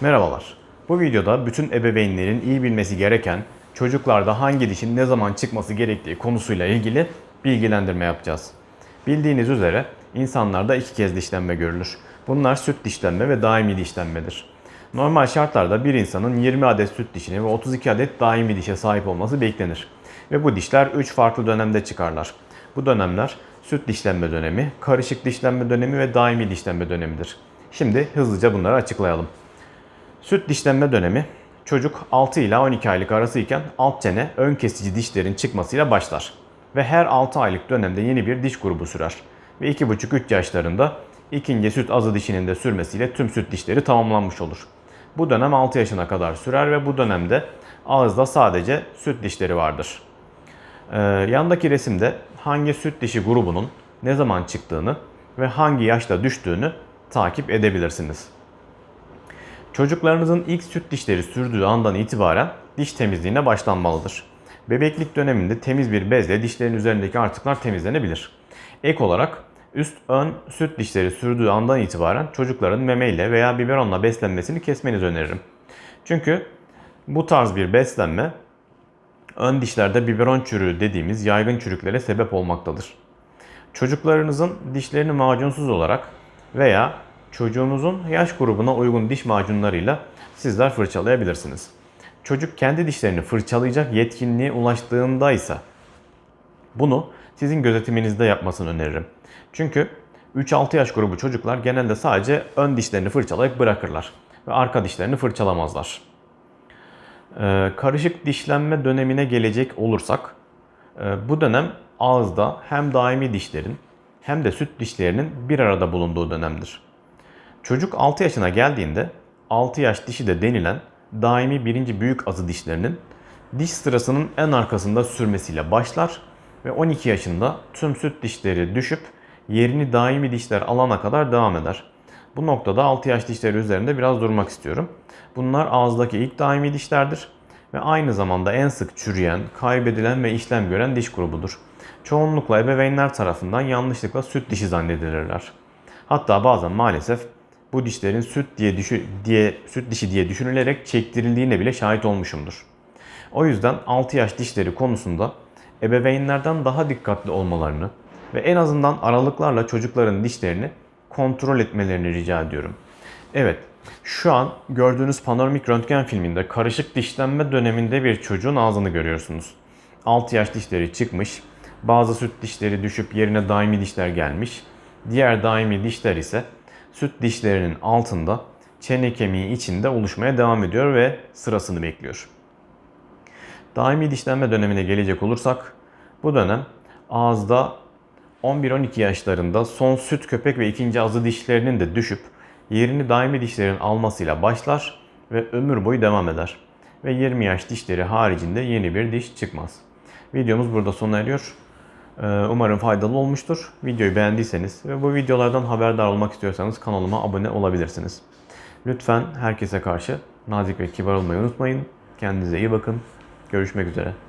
Merhabalar. Bu videoda bütün ebeveynlerin iyi bilmesi gereken çocuklarda hangi dişin ne zaman çıkması gerektiği konusuyla ilgili bilgilendirme yapacağız. Bildiğiniz üzere insanlarda iki kez dişlenme görülür. Bunlar süt dişlenme ve daimi dişlenmedir. Normal şartlarda bir insanın 20 adet süt dişine ve 32 adet daimi dişe sahip olması beklenir. Ve bu dişler 3 farklı dönemde çıkarlar. Bu dönemler süt dişlenme dönemi, karışık dişlenme dönemi ve daimi dişlenme dönemidir. Şimdi hızlıca bunları açıklayalım. Süt dişlenme dönemi çocuk 6 ila 12 aylık arasıyken alt çene ön kesici dişlerin çıkmasıyla başlar. Ve her 6 aylık dönemde yeni bir diş grubu sürer. Ve 2,5-3 yaşlarında ikinci süt azı dişinin de sürmesiyle tüm süt dişleri tamamlanmış olur. Bu dönem 6 yaşına kadar sürer ve bu dönemde ağızda sadece süt dişleri vardır. Ee, yandaki resimde hangi süt dişi grubunun ne zaman çıktığını ve hangi yaşta düştüğünü takip edebilirsiniz. Çocuklarınızın ilk süt dişleri sürdüğü andan itibaren diş temizliğine başlanmalıdır. Bebeklik döneminde temiz bir bezle dişlerin üzerindeki artıklar temizlenebilir. Ek olarak üst ön süt dişleri sürdüğü andan itibaren çocukların memeyle veya biberonla beslenmesini kesmenizi öneririm. Çünkü bu tarz bir beslenme ön dişlerde biberon çürüğü dediğimiz yaygın çürüklere sebep olmaktadır. Çocuklarınızın dişlerini macunsuz olarak veya çocuğunuzun yaş grubuna uygun diş macunlarıyla sizler fırçalayabilirsiniz. Çocuk kendi dişlerini fırçalayacak yetkinliğe ulaştığında ise bunu sizin gözetiminizde yapmasını öneririm. Çünkü 3-6 yaş grubu çocuklar genelde sadece ön dişlerini fırçalayıp bırakırlar ve arka dişlerini fırçalamazlar. Ee, karışık dişlenme dönemine gelecek olursak e, bu dönem ağızda hem daimi dişlerin hem de süt dişlerinin bir arada bulunduğu dönemdir. Çocuk 6 yaşına geldiğinde 6 yaş dişi de denilen daimi birinci büyük azı dişlerinin diş sırasının en arkasında sürmesiyle başlar ve 12 yaşında tüm süt dişleri düşüp yerini daimi dişler alana kadar devam eder. Bu noktada 6 yaş dişleri üzerinde biraz durmak istiyorum. Bunlar ağızdaki ilk daimi dişlerdir ve aynı zamanda en sık çürüyen, kaybedilen ve işlem gören diş grubudur. Çoğunlukla ebeveynler tarafından yanlışlıkla süt dişi zannedilirler. Hatta bazen maalesef bu dişlerin süt diye, düşü, diye süt dişi diye düşünülerek çektirildiğine bile şahit olmuşumdur. O yüzden 6 yaş dişleri konusunda ebeveynlerden daha dikkatli olmalarını ve en azından aralıklarla çocukların dişlerini kontrol etmelerini rica ediyorum. Evet, şu an gördüğünüz panoramik röntgen filminde karışık dişlenme döneminde bir çocuğun ağzını görüyorsunuz. 6 yaş dişleri çıkmış, bazı süt dişleri düşüp yerine daimi dişler gelmiş, diğer daimi dişler ise süt dişlerinin altında çene kemiği içinde oluşmaya devam ediyor ve sırasını bekliyor. Daimi dişlenme dönemine gelecek olursak bu dönem ağızda 11-12 yaşlarında son süt köpek ve ikinci azı dişlerinin de düşüp yerini daimi dişlerin almasıyla başlar ve ömür boyu devam eder. Ve 20 yaş dişleri haricinde yeni bir diş çıkmaz. Videomuz burada sona eriyor. Ee, Umarım faydalı olmuştur. Videoyu beğendiyseniz ve bu videolardan haberdar olmak istiyorsanız kanalıma abone olabilirsiniz. Lütfen herkese karşı nazik ve kibar olmayı unutmayın. Kendinize iyi bakın. Görüşmek üzere.